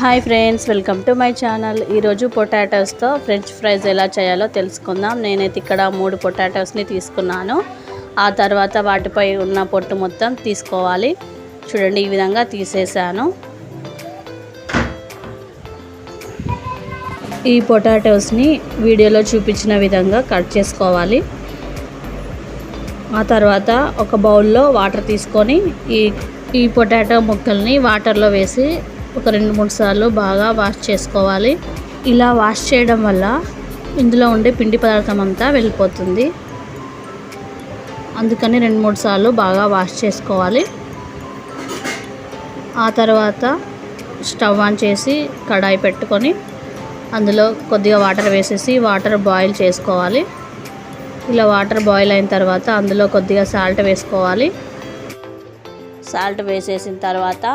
Hi friends welcome to my channel. ఈరోజు పొటాటోస్తో French fries ఎలా చేయాలో తెలుసుకుందాం. నేనైతే ఇక్కడ మూడు పొటాటోస్ని తీసుకున్నాను. ఆ తర్వాత వాటిపై ఉన్న పొట్టు మొత్తం తీసుకోవాలి. చూడండి ఈ విధంగా తీసేసాను. ఈ పొటాటోస్ని వీడియోలో చూపించిన విధంగా కట్ చేసుకోవాలి. ఆ తర్వాత ఒక బౌల్లో వాటర్ తీసుకొని ఈ ఈ పొటాటో ముక్కల్ని వాటర్లో వేసి ఒక రెండు మూడు సార్లు బాగా వాష్ చేసుకోవాలి. ఇలా వాష్ చేయడం వల్ల ఇందులో ఉండే పిండి పదార్థం అంతా వెళ్ళిపోతుంది. అందుకని రెండు మూడు సార్లు బాగా వాష్ చేసుకోవాలి. ఆ తర్వాత స్టవ్ ఆన్ చేసి కడాయి పెట్టుకొని అందులో కొద్దిగా వాటర్ వేసేసి వాటర్ బాయిల్ చేసుకోవాలి. ఇలా వాటర్ బాయిల్ అయిన తర్వాత అందులో కొద్దిగా సాల్ట్ వేసుకోవాలి. సాల్ట్ వేసేసిన తర్వాత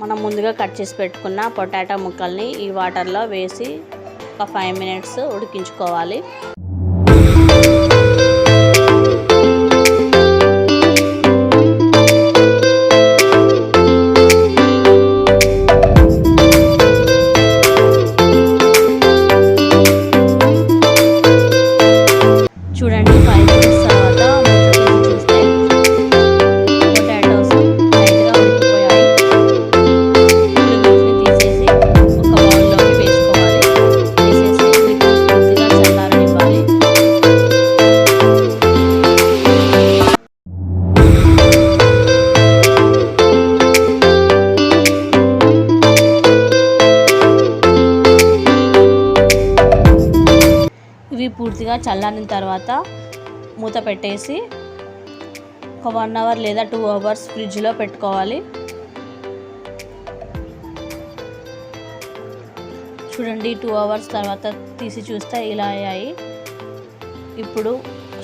మనం ముందుగా కట్ చేసి పెట్టుకున్న పొటాటో ముక్కల్ని ఈ వాటర్లో వేసి ఒక ఫైవ్ మినిట్స్ ఉడికించుకోవాలి. పూర్తిగా చల్లారిన తర్వాత మూత పెట్టేసి ఒక వన్ అవర్ లేదా టూ అవర్స్ ఫ్రిడ్జ్లో పెట్టుకోవాలి. చూడండి టూ అవర్స్ తర్వాత తీసి చూస్తే ఇలా అయ్యాయి. ఇప్పుడు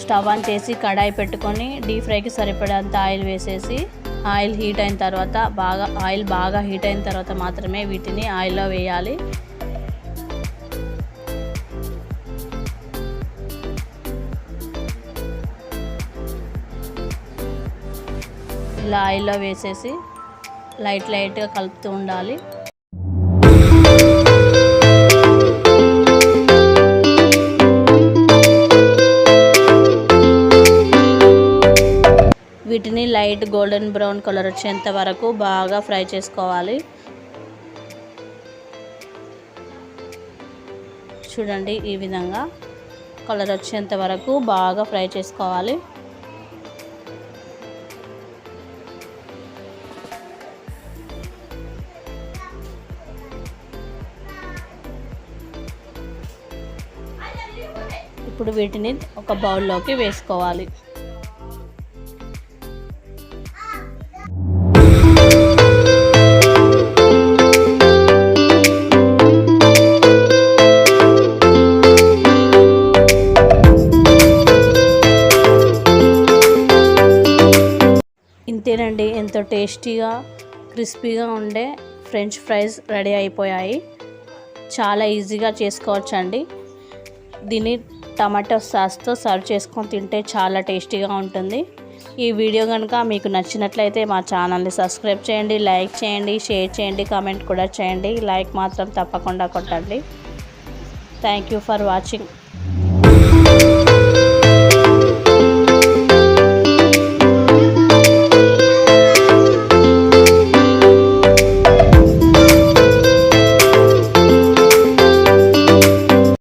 స్టవ్ ఆన్ చేసి కడాయి పెట్టుకొని డీప్ ఫ్రైకి సరిపడేంత ఆయిల్ వేసేసి ఆయిల్ హీట్ అయిన తర్వాత బాగా ఆయిల్ బాగా హీట్ అయిన తర్వాత మాత్రమే వీటిని ఆయిల్లో వేయాలి. ఇలా ఆయిల్లో వేసేసి లైట్ లైట్గా కలుపుతూ ఉండాలి. వీటిని లైట్ గోల్డెన్ బ్రౌన్ కలర్ వచ్చేంత వరకు బాగా ఫ్రై చేసుకోవాలి. చూడండి ఈ విధంగా కలర్ వచ్చేంత వరకు బాగా ఫ్రై చేసుకోవాలి. ఇప్పుడు వీటిని ఒక బౌల్లోకి వేసుకోవాలి. ఇంతేనండి ఎంతో టేస్టీగా క్రిస్పీగా ఉండే ఫ్రెంచ్ ఫ్రైస్ రెడీ అయిపోయాయి. చాలా ఈజీగా చేసుకోవచ్చు అండి దీన్ని టమాటో సాస్తో సర్వ్ చేసుకొని తింటే చాలా టేస్టీగా ఉంటుంది. ఈ వీడియో కనుక మీకు నచ్చినట్లయితే మా ఛానల్ని సబ్స్క్రైబ్ చేయండి లైక్ చేయండి షేర్ చేయండి కామెంట్ కూడా చేయండి. లైక్ మాత్రం తప్పకుండా కొట్టండి. Thank you for watching.